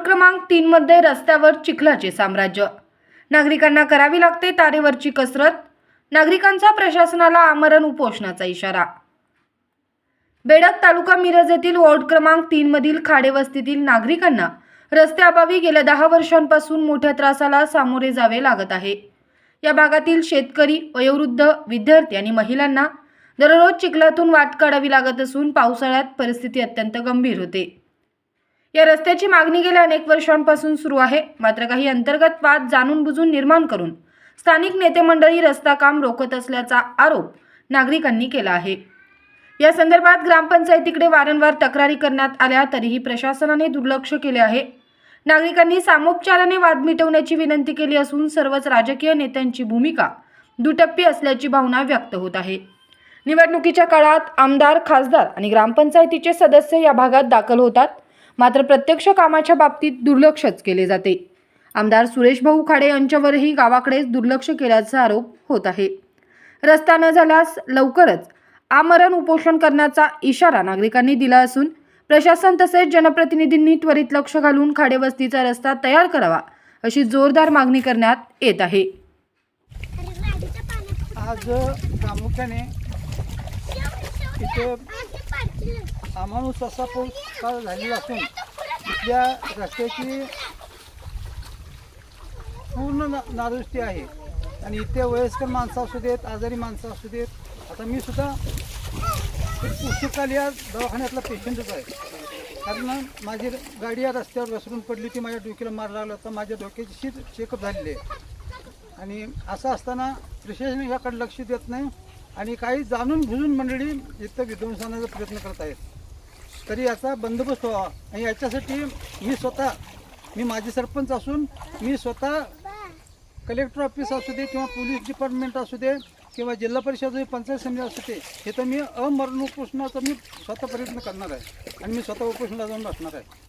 क्रमांक तीनमध्ये रस्त्यावर चिखलाचे साम्राज्य. नागरिकांना करावी लागते तारेवरची कसरत. नागरिकांचा प्रशासनाला आमरण उपोषणाचा इशारा. बेडक तालुका मिरज येथील वॉर्ड क्रमांक तीनमधील खाडेवस्तीतील नागरिकांना रस्त्याअभावी गेल्या दहा वर्षांपासून मोठ्या त्रासाला सामोरे जावे लागत आहे. या भागातील शेतकरी वयोवृद्ध विद्यार्थी आणि महिलांना दररोज चिखलातून वाट काढावी लागत असून पावसाळ्यात परिस्थिती अत्यंत गंभीर होते. या रस्त्याची मागणी गेल्या अनेक वर्षांपासून सुरू आहे. मात्र काही अंतर्गत वाद जाणून बुजून निर्माण करून स्थानिक नेते मंडळी रस्ता काम रोखत असल्याचा आरोप नागरिकांनी केला आहे. या संदर्भात ग्रामपंचायतीकडे वारंवार तक्रारी करण्यात आल्या तरीही प्रशासनाने दुर्लक्ष केले आहे. नागरिकांनी सामोपचाराने वाद मिटवण्याची विनंती केली असून सर्वच राजकीय नेत्यांची भूमिका दुटप्पी असल्याची भावना व्यक्त होत आहे. निवडणुकीच्या काळात आमदार खासदार आणि ग्रामपंचायतीचे सदस्य या भागात दाखल होतात. मात्र प्रत्यक्ष कामाच्या बाबतीत दुर्लक्षच केले जाते. आमदार सुरेश भाऊ खाडे यांच्यावरही गावाकडेच दुर्लक्ष केल्याचा आरोप होत आहे. रस्ता न झाल्यास लवकरच आमरण उपोषण करण्याचा इशारा नागरिकांनी दिला असून प्रशासन तसेच जनप्रतिनिधींनी त्वरित लक्ष घालून खाडेवस्तीचा रस्ता तयार करावा अशी जोरदार मागणी करण्यात येत आहे. आज प्रामुख्याने इथे अमानुष असा पाऊस काळ झालेला असून इथल्या रस्त्याची पूर्ण ना नादुरुस्ती आहे. आणि इथे वयस्कर माणसं असू देत आजारी माणसं असू देत आता मी सुद्धा पुस्तकाल या दवाखान्यातला पेशंटच आहे. कारण माझी गाडी या रस्त्यावर घसरून पडली ती माझ्या डोक्याला मार लागला होता माझ्या डोक्याची शीत चेकअप झालेली आहे. आणि असं असताना प्रशासन याकडे लक्ष देत नाही. आणि काही जाणून बुजून मंडळी इथं विध्वंसनाचा प्रयत्न करत आहेत तरी याचा बंदोबस्त व्हावा. आणि याच्यासाठी मी स्वतः मी माजी सरपंच असून मी स्वतः कलेक्टर ऑफिस असू दे किंवा पोलीस डिपार्टमेंट असू दे किंवा जिल्हा परिषद पंचायत समिती असू दे हे तर मी अमरण उपोषणाचा मी स्वतः प्रयत्न करणार आहे. आणि मी स्वतः उपोषणाला जाऊन बसणार आहे.